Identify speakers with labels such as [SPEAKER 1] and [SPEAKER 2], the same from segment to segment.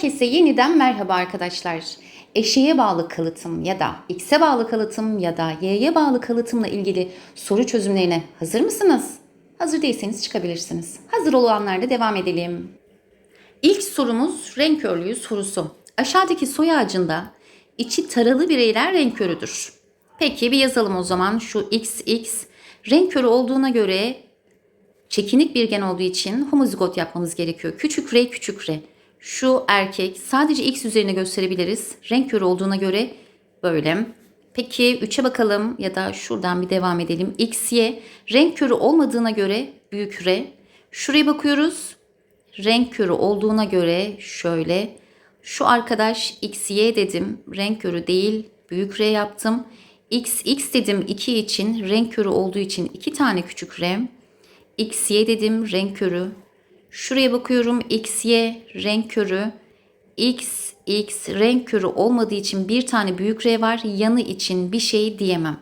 [SPEAKER 1] Herkese yeniden merhaba arkadaşlar. Eşeğe bağlı kalıtım ya da X'e bağlı kalıtım ya da Y'ye bağlı kalıtımla ilgili soru çözümlerine hazır mısınız? Hazır değilseniz çıkabilirsiniz. Hazır olanlarda devam edelim. İlk sorumuz renk körlüğü sorusu. Aşağıdaki soy ağacında içi taralı bireyler renk körüdür. Peki bir yazalım o zaman şu XX renk körü olduğuna göre çekinik bir gen olduğu için homozigot yapmamız gerekiyor. Küçük r küçük r. Şu erkek sadece x üzerine gösterebiliriz. Renk körü olduğuna göre böyle. Peki 3'e bakalım ya da şuradan bir devam edelim. X, Y renk körü olmadığına göre büyük R. Şuraya bakıyoruz. Renk körü olduğuna göre şöyle. Şu arkadaş X, Y dedim. Renk körü değil. Büyük R yaptım. X, X dedim 2 için. Renk körü olduğu için 2 tane küçük R. X, Y dedim renk körü. Şuraya bakıyorum X, Y renk körü. X, X renk körü olmadığı için bir tane büyük R var. Yanı için bir şey diyemem.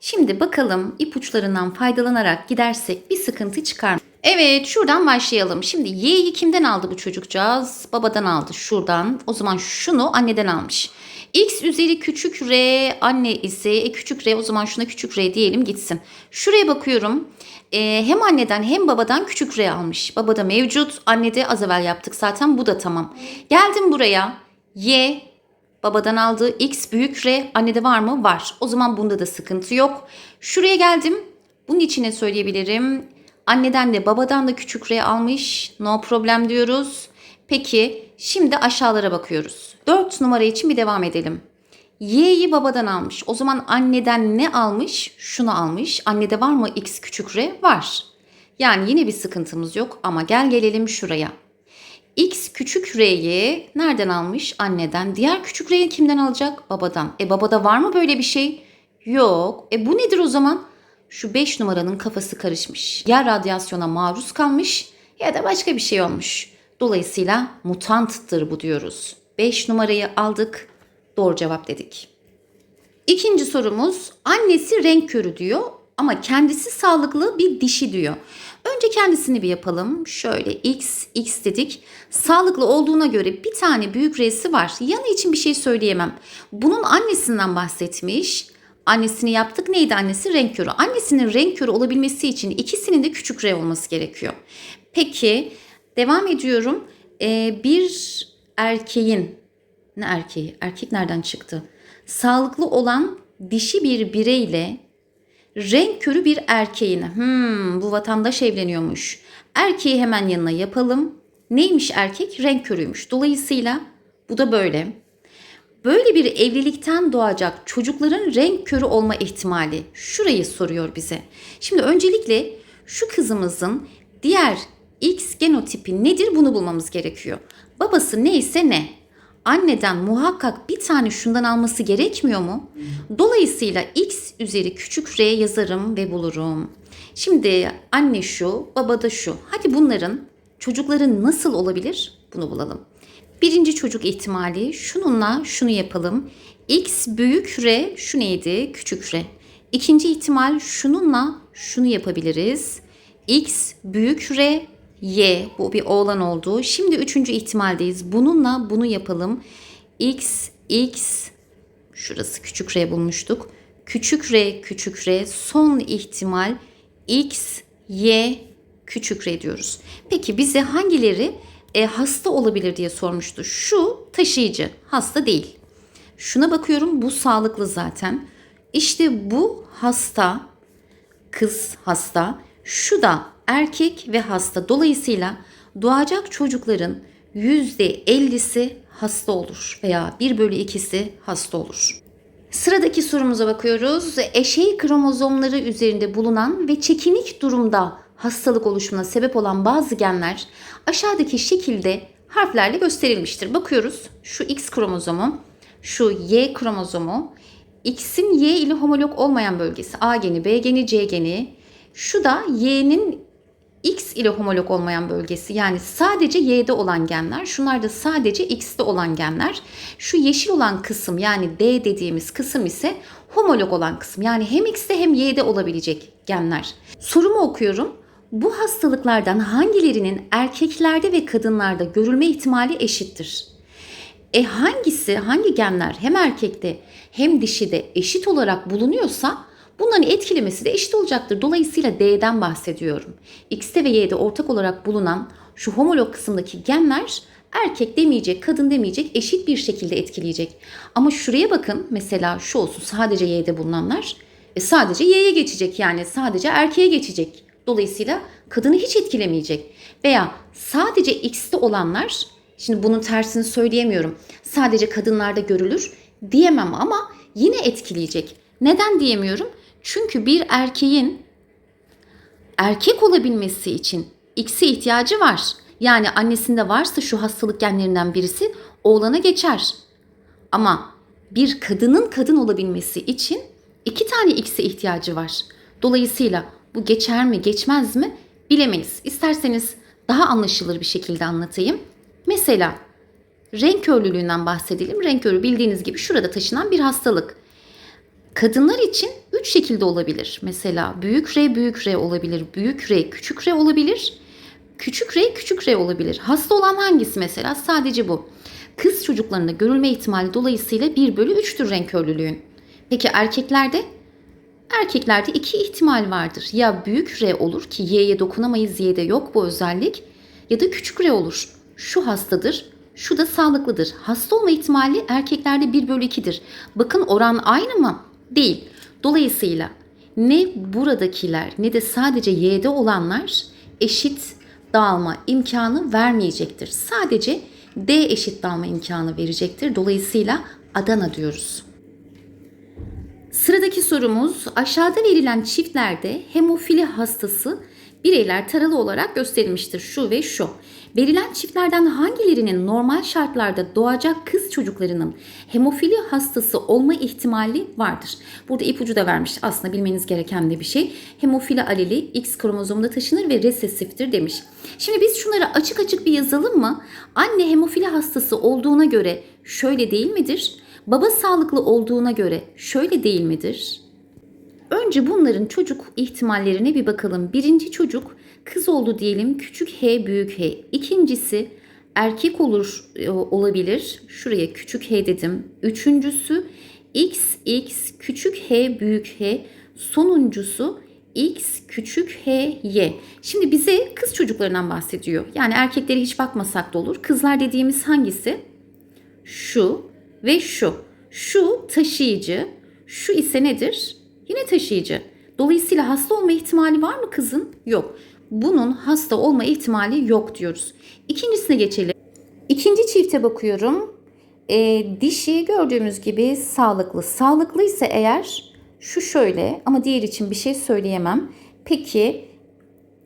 [SPEAKER 1] Şimdi bakalım ipuçlarından faydalanarak gidersek bir sıkıntı çıkar mı? Evet şuradan başlayalım. Şimdi Y'yi kimden aldı bu çocukcağız? Babadan aldı şuradan. O zaman şunu anneden almış. X üzeri küçük R anne ise e, küçük R o zaman şuna küçük R diyelim gitsin. Şuraya bakıyorum. Ee, hem anneden hem babadan küçük R almış. Babada mevcut. Annede az evvel yaptık zaten bu da tamam. Geldim buraya. Y babadan aldı. X büyük R annede var mı? Var. O zaman bunda da sıkıntı yok. Şuraya geldim. Bunun içine söyleyebilirim. Anneden de babadan da küçük R almış. No problem diyoruz. Peki şimdi aşağılara bakıyoruz. 4 numara için bir devam edelim. Y'yi babadan almış. O zaman anneden ne almış? Şunu almış. Annede var mı x küçük r? Var. Yani yine bir sıkıntımız yok ama gel gelelim şuraya. X küçük r'yi nereden almış? Anneden. Diğer küçük r'yi kimden alacak? Babadan. E babada var mı böyle bir şey? Yok. E bu nedir o zaman? Şu 5 numaranın kafası karışmış. Ya radyasyona maruz kalmış ya da başka bir şey olmuş. Dolayısıyla mutanttır bu diyoruz. 5 numarayı aldık. Doğru cevap dedik. İkinci sorumuz annesi renk körü diyor ama kendisi sağlıklı bir dişi diyor. Önce kendisini bir yapalım. Şöyle x, x dedik. Sağlıklı olduğuna göre bir tane büyük resi var. Yanı için bir şey söyleyemem. Bunun annesinden bahsetmiş. Annesini yaptık. Neydi annesi? Renk körü. Annesinin renk körü olabilmesi için ikisinin de küçük R olması gerekiyor. Peki devam ediyorum. Ee, bir erkeğin ne erkeği? Erkek nereden çıktı? Sağlıklı olan dişi bir bireyle renk körü bir erkeğine. Hmm, bu vatandaş evleniyormuş. Erkeği hemen yanına yapalım. Neymiş erkek? Renk körüymüş. Dolayısıyla bu da böyle. Böyle bir evlilikten doğacak çocukların renk körü olma ihtimali şurayı soruyor bize. Şimdi öncelikle şu kızımızın diğer X genotipi nedir bunu bulmamız gerekiyor. Babası neyse ne? Anneden muhakkak bir tane şundan alması gerekmiyor mu? Dolayısıyla X üzeri küçük R yazarım ve bulurum. Şimdi anne şu, baba da şu. Hadi bunların çocukların nasıl olabilir? Bunu bulalım. Birinci çocuk ihtimali şununla şunu yapalım. X büyük R şu neydi? Küçük R. İkinci ihtimal şununla şunu yapabiliriz. X büyük R Y bu bir oğlan oldu. Şimdi üçüncü ihtimaldeyiz. Bununla bunu yapalım. X, X şurası küçük R bulmuştuk. Küçük R, küçük R son ihtimal X, Y küçük R diyoruz. Peki bize hangileri e, hasta olabilir diye sormuştu. Şu taşıyıcı hasta değil. Şuna bakıyorum bu sağlıklı zaten. İşte bu hasta kız hasta. Şu da erkek ve hasta. Dolayısıyla doğacak çocukların %50'si hasta olur veya 1 bölü 2'si hasta olur. Sıradaki sorumuza bakıyoruz. Eşey kromozomları üzerinde bulunan ve çekinik durumda hastalık oluşumuna sebep olan bazı genler aşağıdaki şekilde harflerle gösterilmiştir. Bakıyoruz şu X kromozomu, şu Y kromozomu, X'in Y ile homolog olmayan bölgesi A geni, B geni, C geni. Şu da Y'nin X ile homolog olmayan bölgesi yani sadece Y'de olan genler. Şunlar da sadece X'te olan genler. Şu yeşil olan kısım yani D dediğimiz kısım ise homolog olan kısım. Yani hem X'te hem Y'de olabilecek genler. Sorumu okuyorum. Bu hastalıklardan hangilerinin erkeklerde ve kadınlarda görülme ihtimali eşittir? E hangisi, hangi genler hem erkekte hem dişide eşit olarak bulunuyorsa bunların etkilemesi de eşit olacaktır. Dolayısıyla D'den bahsediyorum. X'te ve Y'de ortak olarak bulunan şu homolog kısımdaki genler erkek demeyecek, kadın demeyecek, eşit bir şekilde etkileyecek. Ama şuraya bakın mesela şu olsun sadece Y'de bulunanlar e sadece Y'ye geçecek yani sadece erkeğe geçecek. Dolayısıyla kadını hiç etkilemeyecek. Veya sadece X'te olanlar, şimdi bunun tersini söyleyemiyorum. Sadece kadınlarda görülür diyemem ama yine etkileyecek. Neden diyemiyorum? Çünkü bir erkeğin erkek olabilmesi için X'e ihtiyacı var. Yani annesinde varsa şu hastalık genlerinden birisi oğlana geçer. Ama bir kadının kadın olabilmesi için iki tane X'e ihtiyacı var. Dolayısıyla bu geçer mi geçmez mi bilemeyiz. İsterseniz daha anlaşılır bir şekilde anlatayım. Mesela renk körlülüğünden bahsedelim. Renk körü bildiğiniz gibi şurada taşınan bir hastalık. Kadınlar için üç şekilde olabilir. Mesela büyük R büyük R olabilir, büyük R küçük R olabilir, küçük R küçük R olabilir. Hasta olan hangisi mesela? Sadece bu. Kız çocuklarında görülme ihtimali dolayısıyla 1 bölü 3'tür renk körlülüğün. Peki erkeklerde? Erkeklerde iki ihtimal vardır. Ya büyük R olur ki Y'ye dokunamayız, Y'de yok bu özellik. Ya da küçük R olur. Şu hastadır, şu da sağlıklıdır. Hasta olma ihtimali erkeklerde 1 bölü 2'dir. Bakın oran aynı mı? Değil. Dolayısıyla ne buradakiler ne de sadece Y'de olanlar eşit dağılma imkanı vermeyecektir. Sadece D eşit dağılma imkanı verecektir. Dolayısıyla Adana diyoruz. Sıradaki sorumuz aşağıda verilen çiftlerde hemofili hastası bireyler taralı olarak gösterilmiştir. Şu ve şu. Verilen çiftlerden hangilerinin normal şartlarda doğacak kız çocuklarının hemofili hastası olma ihtimali vardır? Burada ipucu da vermiş. Aslında bilmeniz gereken de bir şey. Hemofili aleli X kromozomunda taşınır ve resesiftir demiş. Şimdi biz şunları açık açık bir yazalım mı? Anne hemofili hastası olduğuna göre şöyle değil midir? Baba sağlıklı olduğuna göre şöyle değil midir? Önce bunların çocuk ihtimallerine bir bakalım. Birinci çocuk kız oldu diyelim küçük h büyük h. İkincisi erkek olur e, olabilir. Şuraya küçük h dedim. Üçüncüsü x x küçük h büyük h. Sonuncusu x küçük h y. Şimdi bize kız çocuklarından bahsediyor. Yani erkeklere hiç bakmasak da olur. Kızlar dediğimiz hangisi? Şu ve şu. Şu taşıyıcı, şu ise nedir? Yine taşıyıcı. Dolayısıyla hasta olma ihtimali var mı kızın? Yok. Bunun hasta olma ihtimali yok diyoruz. İkincisine geçelim. İkinci çifte bakıyorum. E, dişi gördüğümüz gibi sağlıklı. Sağlıklıysa eğer şu şöyle ama diğer için bir şey söyleyemem. Peki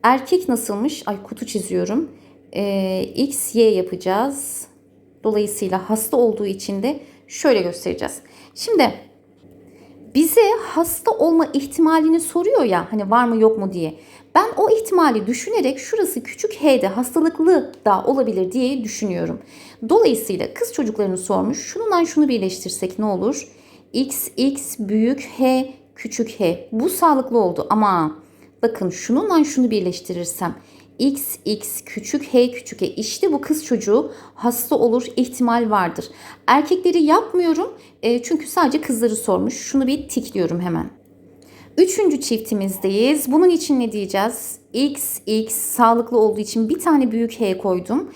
[SPEAKER 1] erkek nasılmış? Ay kutu çiziyorum. E, X, Y yapacağız. Dolayısıyla hasta olduğu için de şöyle göstereceğiz. Şimdi bize hasta olma ihtimalini soruyor ya hani var mı yok mu diye. Ben o ihtimali düşünerek şurası küçük h'de hastalıklı da olabilir diye düşünüyorum. Dolayısıyla kız çocuklarını sormuş. Şununla şunu birleştirsek ne olur? x x büyük h küçük h. Bu sağlıklı oldu ama bakın şununla şunu birleştirirsem x x küçük h küçük h işte bu kız çocuğu hasta olur ihtimal vardır. Erkekleri yapmıyorum e, çünkü sadece kızları sormuş. Şunu bir tikliyorum hemen. Üçüncü çiftimizdeyiz. Bunun için ne diyeceğiz? X, X sağlıklı olduğu için bir tane büyük H koydum.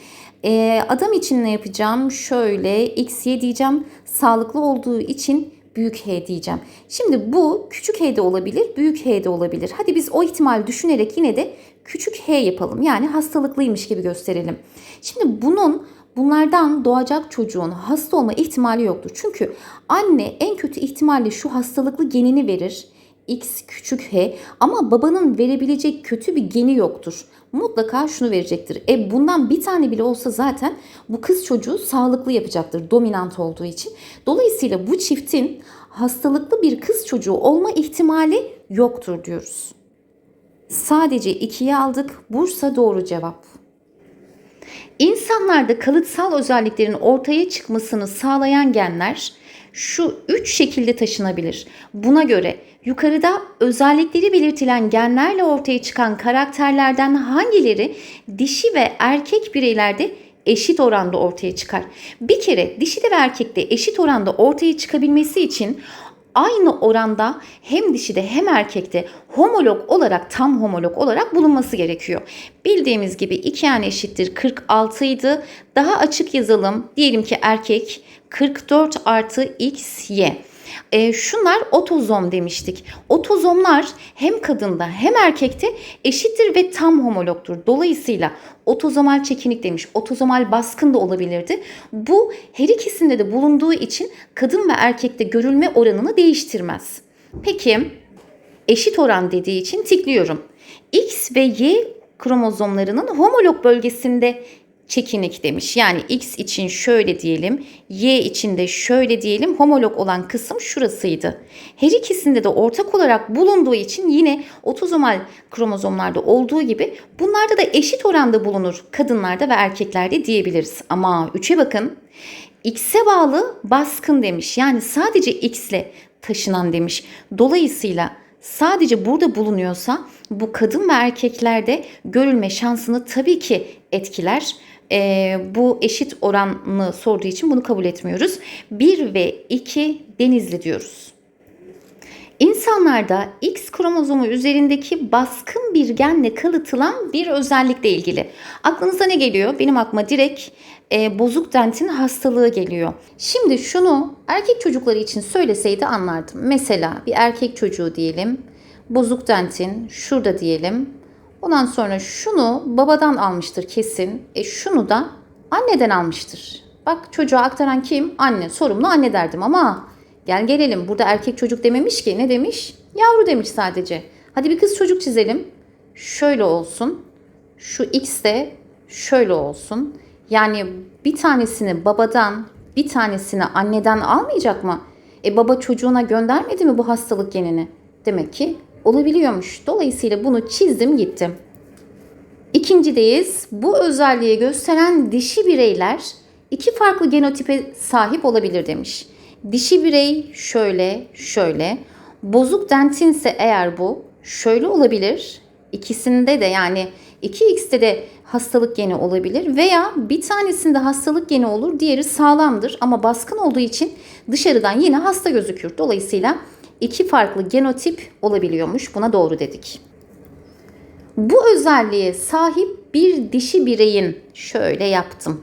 [SPEAKER 1] Ee, adam için ne yapacağım? Şöyle X, Y diyeceğim. Sağlıklı olduğu için büyük H diyeceğim. Şimdi bu küçük H de olabilir, büyük H de olabilir. Hadi biz o ihtimal düşünerek yine de küçük H yapalım. Yani hastalıklıymış gibi gösterelim. Şimdi bunun bunlardan doğacak çocuğun hasta olma ihtimali yoktur. Çünkü anne en kötü ihtimalle şu hastalıklı genini verir. X küçük h ama babanın verebilecek kötü bir geni yoktur. Mutlaka şunu verecektir. E bundan bir tane bile olsa zaten bu kız çocuğu sağlıklı yapacaktır dominant olduğu için. Dolayısıyla bu çiftin hastalıklı bir kız çocuğu olma ihtimali yoktur diyoruz. Sadece ikiye aldık. Bursa doğru cevap. İnsanlarda kalıtsal özelliklerin ortaya çıkmasını sağlayan genler şu üç şekilde taşınabilir. Buna göre yukarıda özellikleri belirtilen genlerle ortaya çıkan karakterlerden hangileri dişi ve erkek bireylerde eşit oranda ortaya çıkar. Bir kere dişide ve erkekte eşit oranda ortaya çıkabilmesi için aynı oranda hem dişide hem erkekte homolog olarak tam homolog olarak bulunması gerekiyor. Bildiğimiz gibi 2 yani eşittir 46 idi. Daha açık yazalım. Diyelim ki erkek 44 artı xy. E, şunlar otozom demiştik. Otozomlar hem kadında hem erkekte eşittir ve tam homologtur. Dolayısıyla otozomal çekinik demiş. Otozomal baskın da olabilirdi. Bu her ikisinde de bulunduğu için kadın ve erkekte görülme oranını değiştirmez. Peki eşit oran dediği için tikliyorum. X ve Y kromozomlarının homolog bölgesinde çekinik demiş. Yani X için şöyle diyelim, Y için de şöyle diyelim. Homolog olan kısım şurasıydı. Her ikisinde de ortak olarak bulunduğu için yine otozomal kromozomlarda olduğu gibi bunlarda da eşit oranda bulunur kadınlarda ve erkeklerde diyebiliriz. Ama 3'e bakın. X'e bağlı baskın demiş. Yani sadece X'le taşınan demiş. Dolayısıyla sadece burada bulunuyorsa bu kadın ve erkeklerde görülme şansını tabii ki etkiler. Ee, bu eşit oranını sorduğu için bunu kabul etmiyoruz. 1 ve 2 denizli diyoruz. İnsanlarda X kromozomu üzerindeki baskın bir genle kalıtılan bir özellikle ilgili. Aklınıza ne geliyor? Benim aklıma direkt e, bozuk dentin hastalığı geliyor. Şimdi şunu erkek çocukları için söyleseydi anlardım. Mesela bir erkek çocuğu diyelim. Bozuk dentin şurada diyelim. Ondan sonra şunu babadan almıştır kesin. E şunu da anneden almıştır. Bak çocuğa aktaran kim? Anne. Sorumlu anne derdim ama gel gelelim. Burada erkek çocuk dememiş ki. Ne demiş? Yavru demiş sadece. Hadi bir kız çocuk çizelim. Şöyle olsun. Şu x de şöyle olsun. Yani bir tanesini babadan, bir tanesini anneden almayacak mı? E baba çocuğuna göndermedi mi bu hastalık genini? Demek ki olabiliyormuş. Dolayısıyla bunu çizdim gittim. İkincideyiz. Bu özelliği gösteren dişi bireyler iki farklı genotipe sahip olabilir demiş. Dişi birey şöyle, şöyle. Bozuk dentinse eğer bu şöyle olabilir. İkisinde de yani 2x'te de hastalık geni olabilir veya bir tanesinde hastalık geni olur, diğeri sağlamdır ama baskın olduğu için dışarıdan yine hasta gözükür. Dolayısıyla iki farklı genotip olabiliyormuş. Buna doğru dedik. Bu özelliğe sahip bir dişi bireyin şöyle yaptım.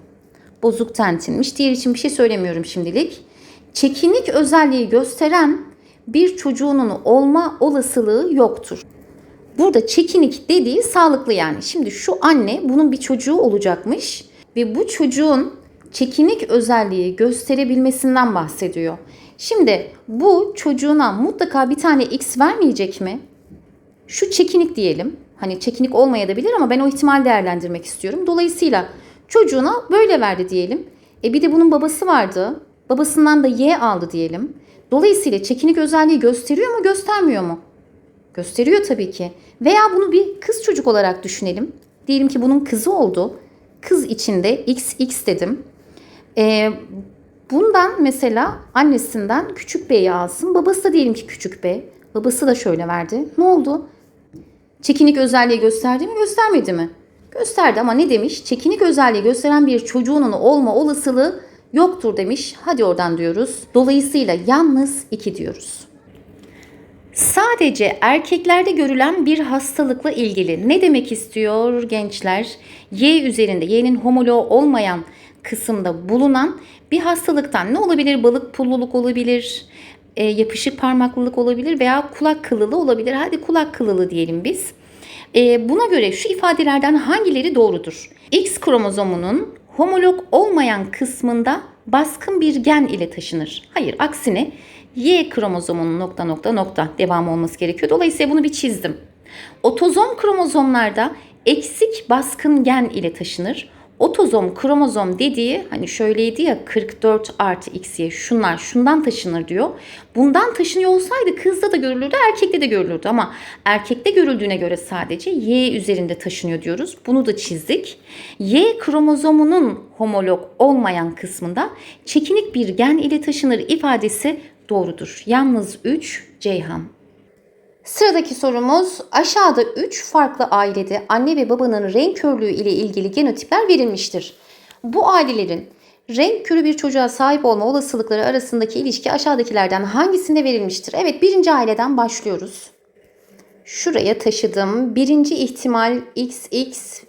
[SPEAKER 1] Bozuk tentinmiş. Diğer için bir şey söylemiyorum şimdilik. Çekinik özelliği gösteren bir çocuğunun olma olasılığı yoktur. Burada çekinik dediği sağlıklı yani. Şimdi şu anne bunun bir çocuğu olacakmış ve bu çocuğun çekinik özelliği gösterebilmesinden bahsediyor. Şimdi bu çocuğuna mutlaka bir tane X vermeyecek mi? Şu çekinik diyelim. Hani çekinik olmayabilir ama ben o ihtimal değerlendirmek istiyorum. Dolayısıyla çocuğuna böyle verdi diyelim. E bir de bunun babası vardı. Babasından da Y aldı diyelim. Dolayısıyla çekinik özelliği gösteriyor mu göstermiyor mu? Gösteriyor tabii ki. Veya bunu bir kız çocuk olarak düşünelim. Diyelim ki bunun kızı oldu. Kız içinde XX dedim. Ee, bundan mesela annesinden küçük B'yi alsın. Babası da diyelim ki küçük B. Babası da şöyle verdi. Ne oldu? Çekinik özelliği gösterdi mi göstermedi mi? Gösterdi ama ne demiş? Çekinik özelliği gösteren bir çocuğunun olma olasılığı yoktur demiş. Hadi oradan diyoruz. Dolayısıyla yalnız 2 diyoruz. Sadece erkeklerde görülen bir hastalıkla ilgili ne demek istiyor gençler? Y üzerinde Y'nin homoloğu olmayan kısımda bulunan bir hastalıktan ne olabilir? Balık pulluluk olabilir, e, yapışık parmaklılık olabilir veya kulak kılılığı olabilir. Hadi kulak kılılığı diyelim biz. E, buna göre şu ifadelerden hangileri doğrudur? X kromozomunun homolog olmayan kısmında baskın bir gen ile taşınır. Hayır aksine Y kromozomunun nokta nokta nokta devam olması gerekiyor. Dolayısıyla bunu bir çizdim. Otozom kromozomlarda eksik baskın gen ile taşınır. Otozom kromozom dediği hani şöyleydi ya 44 artı x'ye şunlar şundan taşınır diyor. Bundan taşınıyor olsaydı kızda da görülürdü erkekte de görülürdü ama erkekte görüldüğüne göre sadece Y üzerinde taşınıyor diyoruz. Bunu da çizdik. Y kromozomunun homolog olmayan kısmında çekinik bir gen ile taşınır ifadesi doğrudur. Yalnız 3 Ceyhan. Sıradaki sorumuz aşağıda 3 farklı ailede anne ve babanın renk körlüğü ile ilgili genotipler verilmiştir. Bu ailelerin renk körü bir çocuğa sahip olma olasılıkları arasındaki ilişki aşağıdakilerden hangisinde verilmiştir? Evet birinci aileden başlıyoruz. Şuraya taşıdım. Birinci ihtimal XX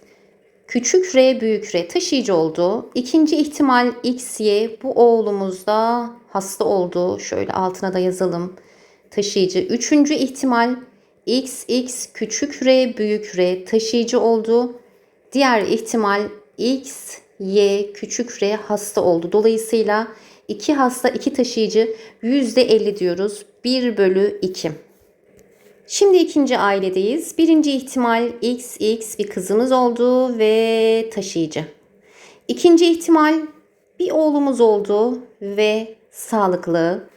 [SPEAKER 1] küçük r büyük r taşıyıcı oldu. İkinci ihtimal XY bu oğlumuzda hasta oldu. Şöyle altına da yazalım. Taşıyıcı. Üçüncü ihtimal XX küçük r büyük r taşıyıcı oldu. Diğer ihtimal X, Y küçük r hasta oldu. Dolayısıyla iki hasta iki taşıyıcı %50 diyoruz. 1 bölü 2. Şimdi ikinci ailedeyiz. Birinci ihtimal XX bir kızımız oldu ve taşıyıcı. İkinci ihtimal bir oğlumuz oldu ve sağlıklı.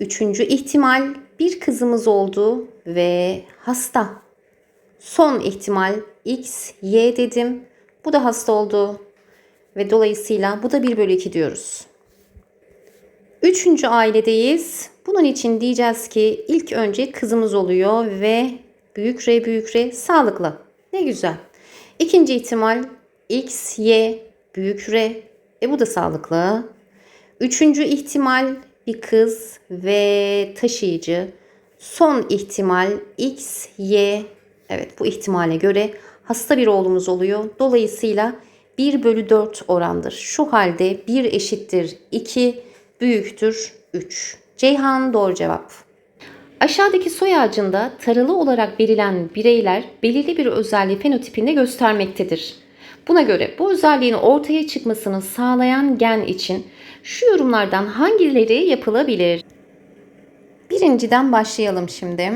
[SPEAKER 1] Üçüncü ihtimal bir kızımız oldu ve hasta. Son ihtimal X, Y dedim. Bu da hasta oldu. Ve dolayısıyla bu da 1 bölü 2 diyoruz. Üçüncü ailedeyiz. Bunun için diyeceğiz ki ilk önce kızımız oluyor ve büyük R büyük R sağlıklı. Ne güzel. İkinci ihtimal X, Y büyük R. E bu da sağlıklı. Üçüncü ihtimal bir kız ve taşıyıcı. Son ihtimal X, Y. Evet bu ihtimale göre hasta bir oğlumuz oluyor. Dolayısıyla 1 bölü 4 orandır. Şu halde 1 eşittir 2 büyüktür 3. Ceyhan doğru cevap. Aşağıdaki soy ağacında taralı olarak verilen bireyler belirli bir özelliği fenotipinde göstermektedir. Buna göre bu özelliğin ortaya çıkmasını sağlayan gen için şu yorumlardan hangileri yapılabilir? Birinciden başlayalım şimdi.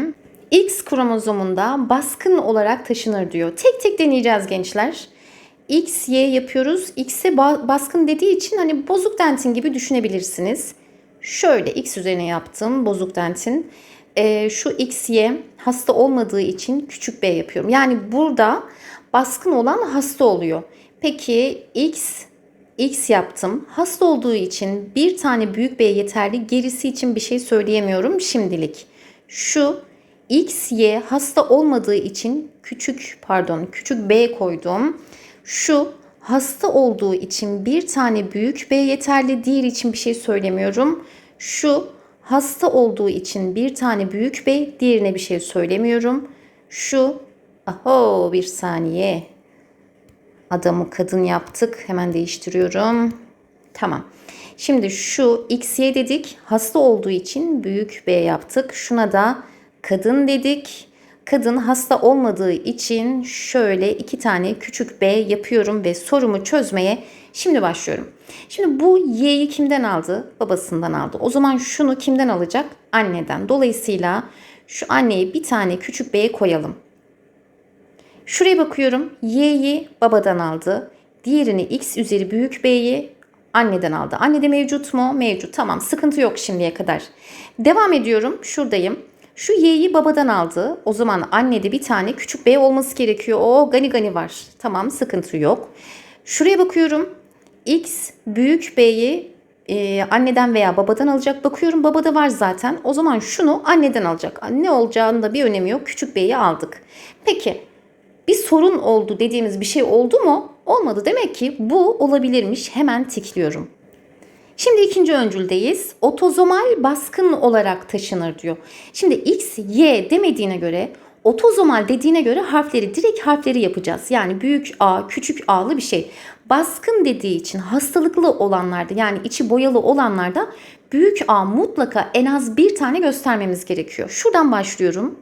[SPEAKER 1] X kromozomunda baskın olarak taşınır diyor. Tek tek deneyeceğiz gençler. X, Y yapıyoruz. X'e baskın dediği için hani bozuk dentin gibi düşünebilirsiniz. Şöyle X üzerine yaptım bozuk dentin. Ee, şu X, Y hasta olmadığı için küçük B yapıyorum. Yani burada baskın olan hasta oluyor. Peki X X yaptım. Hasta olduğu için bir tane büyük B yeterli. Gerisi için bir şey söyleyemiyorum şimdilik. Şu X, Y hasta olmadığı için küçük pardon küçük B koydum. Şu hasta olduğu için bir tane büyük B yeterli. Diğer için bir şey söylemiyorum. Şu hasta olduğu için bir tane büyük B, diğerine bir şey söylemiyorum. Şu aho bir saniye. Adamı kadın yaptık. Hemen değiştiriyorum. Tamam. Şimdi şu XY dedik. Hasta olduğu için büyük B yaptık. Şuna da kadın dedik. Kadın hasta olmadığı için şöyle iki tane küçük B yapıyorum ve sorumu çözmeye şimdi başlıyorum. Şimdi bu Y'yi kimden aldı? Babasından aldı. O zaman şunu kimden alacak? Anneden. Dolayısıyla şu anneye bir tane küçük B koyalım. Şuraya bakıyorum. Y'yi babadan aldı. Diğerini X üzeri büyük B'yi anneden aldı. Annede mevcut mu? Mevcut. Tamam sıkıntı yok şimdiye kadar. Devam ediyorum. Şuradayım. Şu y'yi babadan aldı. O zaman annede bir tane küçük b olması gerekiyor. O gani gani var. Tamam sıkıntı yok. Şuraya bakıyorum. x büyük b'yi e, anneden veya babadan alacak. Bakıyorum babada var zaten. O zaman şunu anneden alacak. Ne olacağını da bir önemi yok. Küçük b'yi aldık. Peki bir sorun oldu dediğimiz bir şey oldu mu? Olmadı. Demek ki bu olabilirmiş. Hemen tikliyorum. Şimdi ikinci öncüldeyiz. Otozomal baskın olarak taşınır diyor. Şimdi X, Y demediğine göre otozomal dediğine göre harfleri direkt harfleri yapacağız. Yani büyük A, küçük A'lı bir şey. Baskın dediği için hastalıklı olanlarda yani içi boyalı olanlarda büyük A mutlaka en az bir tane göstermemiz gerekiyor. Şuradan başlıyorum.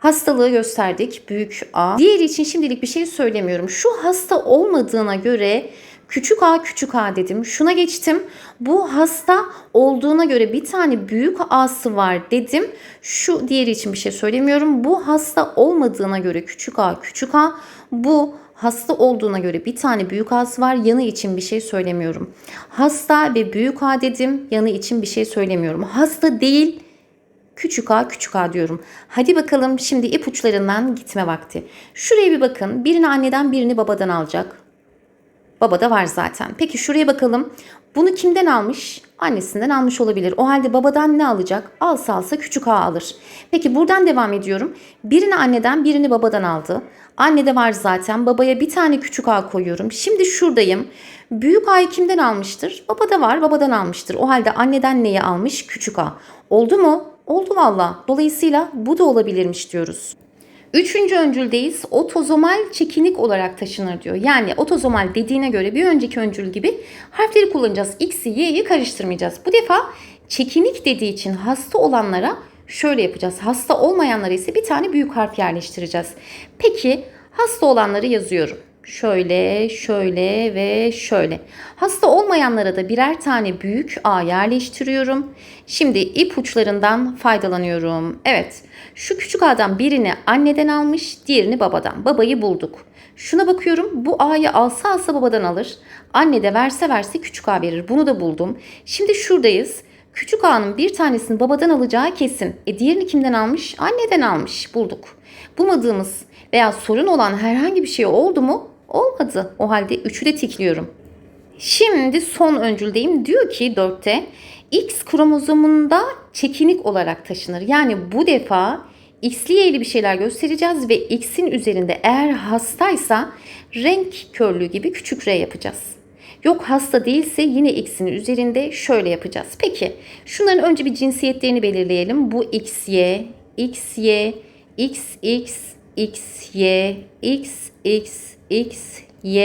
[SPEAKER 1] Hastalığı gösterdik büyük A. Diğeri için şimdilik bir şey söylemiyorum. Şu hasta olmadığına göre Küçük a küçük a dedim. Şuna geçtim. Bu hasta olduğuna göre bir tane büyük a'sı var dedim. Şu diğeri için bir şey söylemiyorum. Bu hasta olmadığına göre küçük a küçük a. Bu hasta olduğuna göre bir tane büyük a'sı var. Yanı için bir şey söylemiyorum. Hasta ve büyük a dedim. Yanı için bir şey söylemiyorum. Hasta değil küçük a küçük a diyorum. Hadi bakalım şimdi ipuçlarından gitme vakti. Şuraya bir bakın. Birini anneden birini babadan alacak. Baba da var zaten. Peki şuraya bakalım. Bunu kimden almış? Annesinden almış olabilir. O halde babadan ne alacak? Alsa alsa küçük A alır. Peki buradan devam ediyorum. Birini anneden birini babadan aldı. Annede var zaten. Babaya bir tane küçük A koyuyorum. Şimdi şuradayım. Büyük A'yı kimden almıştır? Babada var, babadan almıştır. O halde anneden neyi almış? Küçük A. Oldu mu? Oldu valla. Dolayısıyla bu da olabilirmiş diyoruz. Üçüncü öncüldeyiz. Otozomal çekinik olarak taşınır diyor. Yani otozomal dediğine göre bir önceki öncül gibi harfleri kullanacağız. X'i, Y'yi karıştırmayacağız. Bu defa çekinik dediği için hasta olanlara şöyle yapacağız. Hasta olmayanlara ise bir tane büyük harf yerleştireceğiz. Peki hasta olanları yazıyorum. Şöyle, şöyle ve şöyle. Hasta olmayanlara da birer tane büyük A yerleştiriyorum. Şimdi ipuçlarından faydalanıyorum. Evet, şu küçük A'dan birini anneden almış, diğerini babadan. Babayı bulduk. Şuna bakıyorum, bu A'yı alsa alsa babadan alır. Anne de verse verse küçük A verir. Bunu da buldum. Şimdi şuradayız. Küçük A'nın bir tanesini babadan alacağı kesin. E diğerini kimden almış? Anneden almış. Bulduk. Bulmadığımız veya sorun olan herhangi bir şey oldu mu? Olmadı. O halde 3'ü de tikliyorum. Şimdi son öncüldeyim. Diyor ki 4'te X kromozomunda çekinik olarak taşınır. Yani bu defa X'li Y'li bir şeyler göstereceğiz ve X'in üzerinde eğer hastaysa renk körlüğü gibi küçük R yapacağız. Yok hasta değilse yine X'in üzerinde şöyle yapacağız. Peki şunların önce bir cinsiyetlerini belirleyelim. Bu XY, XY, XX, XY, XX, XY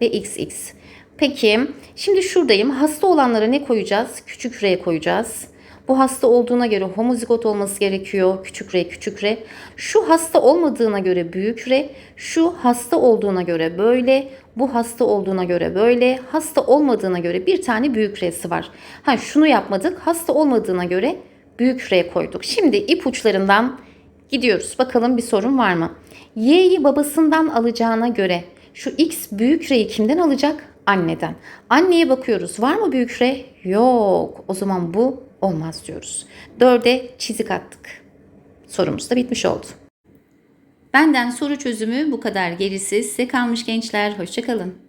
[SPEAKER 1] ve XX. Peki şimdi şuradayım. Hasta olanlara ne koyacağız? Küçük R koyacağız. Bu hasta olduğuna göre homozigot olması gerekiyor. Küçük R, küçük R. Şu hasta olmadığına göre büyük R. Şu hasta olduğuna göre böyle. Bu hasta olduğuna göre böyle. Hasta olmadığına göre bir tane büyük R'si var. Ha şunu yapmadık. Hasta olmadığına göre büyük R koyduk. Şimdi ipuçlarından gidiyoruz. Bakalım bir sorun var mı? Y'yi babasından alacağına göre şu X büyük R'yi kimden alacak? Anneden. Anneye bakıyoruz. Var mı büyük R? Yok. O zaman bu olmaz diyoruz. Dörde çizik attık. Sorumuz da bitmiş oldu. Benden soru çözümü bu kadar gerisi size kalmış gençler. Hoşçakalın.